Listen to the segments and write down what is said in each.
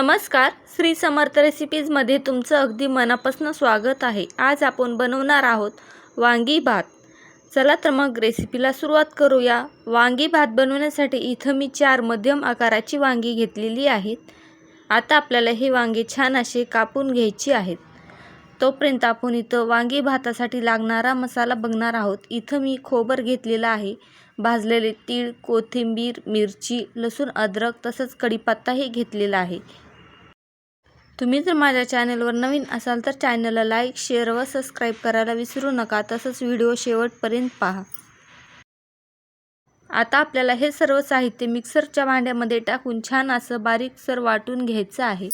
नमस्कार श्री समर्थ रेसिपीजमध्ये तुमचं अगदी मनापासून स्वागत आहे. आज आपण बनवणार आहोत वांगी भात. चला तर मग रेसिपीला सुरुवात करूया. वांगी भात बनवण्यासाठी इथं मी चार मध्यम आकाराची वांगी घेतलेली आहेत. आता आपल्याला हे वांगे छान असे कापून घ्यायची आहेत. तोपर्यंत आपण इथं वांगी भातासाठी लागणारा मसाला बघणार आहोत. इथं मी खोबर घेतलेला आहे. भाजलेले तीळ कोथिंबीर मिरची लसूण अद्रक तसंच कढीपत्ताही घेतलेला आहे. तुम्ही जर माझ्या चॅनलवर नवीन असाल तर चॅनलला लाईक शेअर व सबस्क्राईब करायला विसरू नका. तसंच व्हिडिओ शेवटपर्यंत पहा. आता आपल्याला हे सर्व साहित्य मिक्सरच्या भांड्यामध्ये टाकून छान असं बारीकसर वाटून घ्यायचं आहे.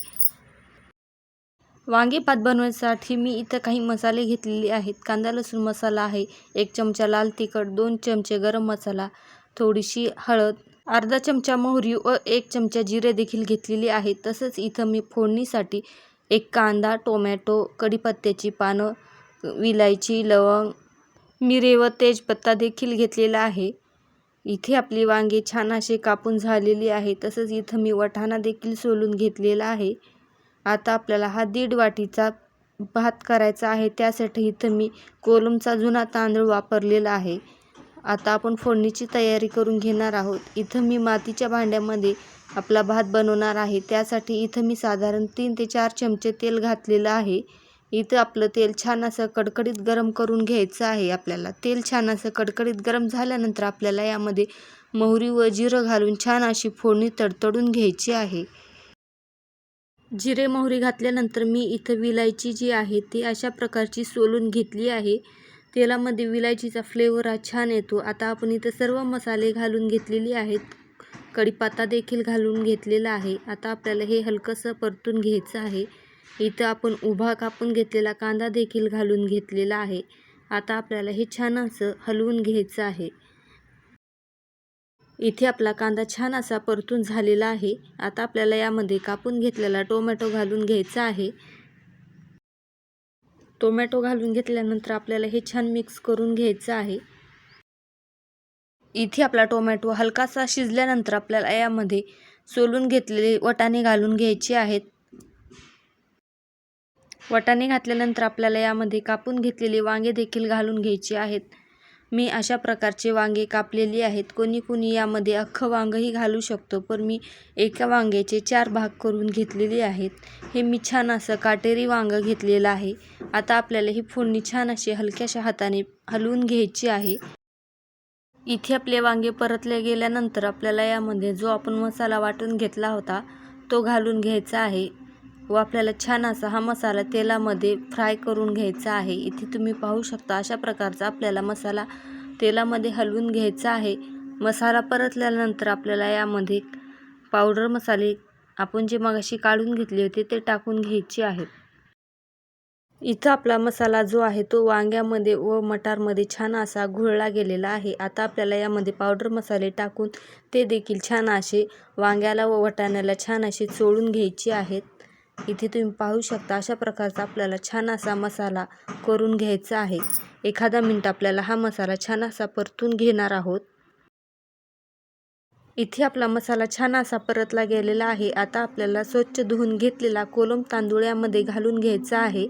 वांगी भात बनवण्यासाठी मी इथं काही मसाले घेतलेले आहेत. कांदा लसूण मसाला आहे एक चमचा लाल तिखट दोन चमचे गरम मसाला थोडीशी हळद अर्धा चमचा मोहरी व एक चमचा जिरे देखील घेतलेली आहे तसंच इथं मी फोडणीसाठी एक कांदा टोमॅटो कढीपत्त्याची पानं विलायची लवंग मिरे व तेजपत्ता देखील घेतलेला आहे. इथे आपली वांगे छान असे कापून झालेली आहे. तसंच इथं मी वटाणा देखील सोलून घेतलेला आहे. आता आपल्याला हा दीड वाटीचा भात करायचा आहे. त्यासाठी इथं मी कोलमचा जुना तांदूळ वापरलेला आहे. आता आपण फोडणीची तयारी करून घेणार आहोत. इथं मी मातीच्या भांड्यामध्ये आपला भात बनवणार आहे. त्यासाठी इथं मी साधारण तीन ते चार चमचे तेल घातलेलं आहे. इथं आपलं तेल छान असं कडकडीत गरम करून घ्यायचं आहे आपल्याला. तेल छान असं कडकडीत गरम झाल्यानंतर आपल्याला यामध्ये मोहरी व जिरं घालून छान अशी फोडणी तडतडून घ्यायची आहे. जिरे मोहरी घातल्यानंतर मी इथं विलायची जी आहे ती अशा प्रकारची सोलून घेतली आहे. तेलामध्ये विलायचीचा फ्लेवर हा छान येतो. आता आपण इथं सर्व मसाले घालून घेतलेली आहेत. कढीपत्ता देखील घालून घेतलेला आहे. आता आपल्याला हे हलकंसं परतून घ्यायचं आहे. इथं आपण उभा कापून घेतलेला कांदा देखील घालून घेतलेला आहे. आता आपल्याला हे छान असं हलवून घ्यायचं आहे. इथे आपला कांदा छान असा परतून झालेला आहे. आता आपल्याला यामध्ये कापून घेतलेला टोमॅटो घालून घ्यायचा आहे. टोमॅटो घालून घेतल्यानंतर आपल्याला हे छान मिक्स करून घ्यायचं आहे. इथे आपला टोमॅटो हलकासा शिजल्यानंतर आपल्याला यामध्ये सोलून घेतलेले वटाणे घालून घ्यायचे आहेत. वटाणे घातल्यानंतर आपल्याला यामध्ये कापून घेतलेले वांगे देखील घालून घ्यायचे आहेत. मी अशा प्रकारचे वांगे कापलेली आहेत. कोणी कोणी यामध्ये अख्खं वांगंही घालू शकतो पण मी एका वांग्याचे चार भाग करून घेतलेले आहेत. हे मी छान असं काटेरी वांगं घेतलेलं आहे. आता आपल्याला ही फोडणी छान अशी हलक्याशा हाताने हलवून घ्यायची आहे. इथे आपले वांगे परतले गेल्यानंतर आपल्याला यामध्ये जो आपण मसाला वाटून घेतला होता तो घालून घ्यायचा आहे. व आपल्याला छान असा हा मसाला तेलामध्ये फ्राय करून घ्यायचा आहे. इथे तुम्ही पाहू शकता अशा प्रकारचा आपल्याला मसाला तेलामध्ये हलवून घ्यायचा आहे. मसाला परतल्यानंतर आपल्याला यामध्ये पावडर मसाले आपण जे मगाशी काढून घेतले होते ते टाकून घ्यायचे आहेत. इथं आपला मसाला जो आहे तो वांग्यामध्ये व मटारमध्ये छान असा घुळला गेलेला आहे. आता आपल्याला यामध्ये पावडर मसाले टाकून ते देखील छान असे वांग्याला व वटाण्याला छान असे चोळून घ्यायचे आहेत. इथे तुम्ही पाहू शकता अशा प्रकारचा आपल्याला छान असा मसाला करून घ्यायचा आहे. एखादा मिनिट आपल्याला हा मसाला छान असा परतून घेणार आहोत. इथे आपला मसाला छान असा परतला गेलेला आहे. आता आपल्याला स्वच्छ धुवून घेतलेला कोलम तांदूळ यामध्ये घालून घ्यायचा आहे.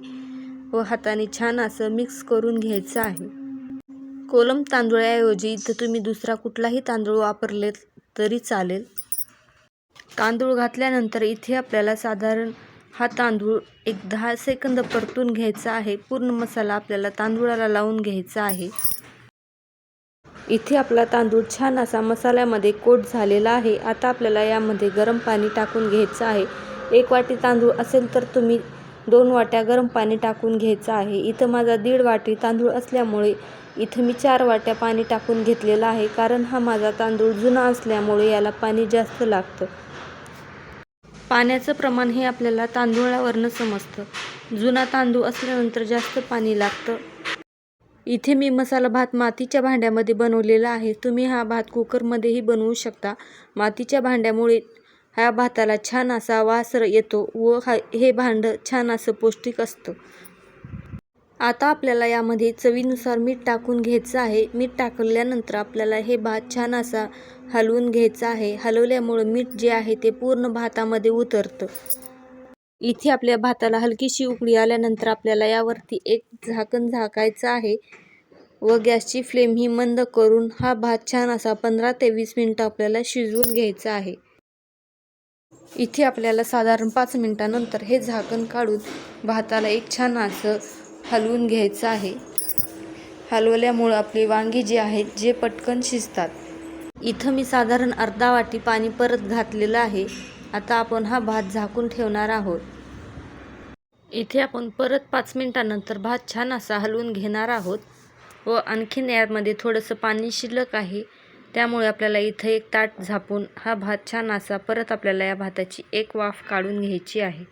व हाताने छान असं मिक्स करून घ्यायचं आहे. कोलम तांदूळाऐवजी इथं तुम्ही दुसरा कुठलाही तांदूळ वापरले तरी चालेल. तांदूळ घातल्यानंतर इथे आपल्याला साधारण हा तांदूळ एक दहा सेकंद परतून घ्यायचा आहे. पूर्ण मसाला आपल्याला तांदूळाला लावून घ्यायचा आहे. इथे आपला तांदूळ छान असा मसाल्यामध्ये कोट झालेला आहे. आता आपल्याला यामध्ये गरम पाणी टाकून घ्यायचं आहे. एक वाटी तांदूळ असेल तर तुम्ही दोन वाट्या गरम पाणी टाकून घ्यायचं आहे. इथं माझा दीड वाटी तांदूळ असल्यामुळे इथं मी चार वाट्या पाणी टाकून घेतलेलं आहे कारण हा माझा तांदूळ जुना असल्यामुळे याला पाणी जास्त लागतं. पाण्याचं प्रमाण हे आपल्याला तांदूळावरनं समजतं. जुना तांदूळ असल्यानंतर जास्त पाणी लागतं. इथे मी मसाला भात मातीच्या भांड्यामध्ये बनवलेला आहे. तुम्ही हा भात कुकरमध्येही बनवू शकता. मातीच्या भांड्यामुळे ह्या भाताला छान असा वास येतो व हा हे भांडं छान असं पौष्टिक असतं. आता आपल्याला यामध्ये चवीनुसार मीठ टाकून घ्यायचं आहे. मीठ टाकल्यानंतर आपल्याला हे भात छान असा हलवून घ्यायचा आहे. हलवल्यामुळं मीठ जे आहे ते पूर्ण भातामध्ये उतरतं. इथे आपल्या भाताला हलकीशी उकळी आल्यानंतर आपल्याला यावरती एक झाकण झाकायचं आहे व गॅसची फ्लेम ही मंद करून हा भात छान असा पंधरा ते वीस मिनटं आपल्याला शिजवून घ्यायचा आहे. इथे आपल्याला साधारण पाच मिनटानंतर हे झाकण काढून भाताला एक छान असं हलवून घ्यायचं आहे. हलवल्यामुळं आपली वांगी जी आहेत जे पटकन शिजतात. इथं मी साधारण अर्धा वाटी पाणी परत घातलेलं आहे. आता आपण हा भात झाकून ठेवणार आहोत. इथे आपण परत पाच मिनटानंतर भात छान असा हलवून घेणार आहोत. व आणखीन यामध्ये थोडंसं पाणी शिल्लक आहे. त्यामुळे आपल्याला इथं एक ताट झापून हा भात छान असा परत आपल्याला या भाताची एक वाफ काढून घ्यायची आहे.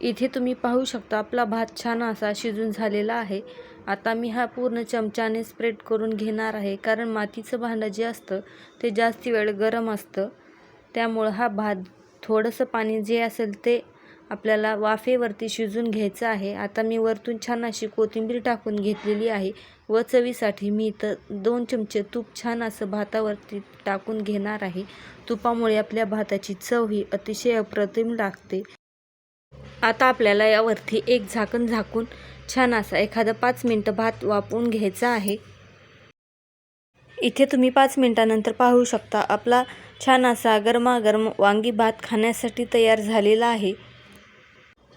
इथे तुम्ही पाहू शकता आपला भात छान असा शिजून झालेला आहे. आता मी हा पूर्ण चमच्याने स्प्रेड करून घेणार आहे कारण मातीचं भांडं जे असतं ते जास्त वेळ गरम असतं. त्यामुळं हा भात थोडंसं पाणी जे असेल ते आपल्याला वाफेवरती शिजून घ्यायचं आहे. आता मी वरतून छान अशी कोथिंबीर टाकून घेतलेली आहे व चवीसाठी मी इथं दोन चमचे तूप छान असं भातावरती टाकून घेणार आहे. तुपामुळे आपल्या भाताची चव ही अतिशय अप्रतिम लागते. आता आपल्याला यावरती एक झाकण झाकून छान असा एखादं पाच मिनटं भात वापरून घ्यायचा आहे. इथे तुम्ही पाच मिनटानंतर पाहू शकता. आपला छान असा गरमागरम वांगी भात खाण्यासाठी तयार झालेला आहे.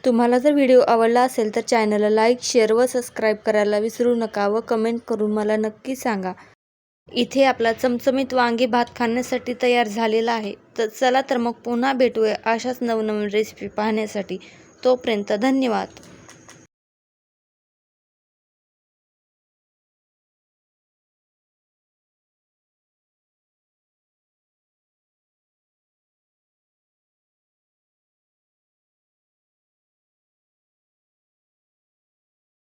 तुम्हाला जर व्हिडिओ आवडला असेल तर चॅनलला लाईक शेअर व सबस्क्राईब करायला विसरू नका व कमेंट करून मला नक्की सांगा. इथे आपला चमचमीत वांगी भात खाण्यासाठी तयार झालेला आहे. तर चला तर मग पुन्हा भेटूया अशाच नवनवीन रेसिपी पाहण्यासाठी. तोपर्यंत धन्यवाद.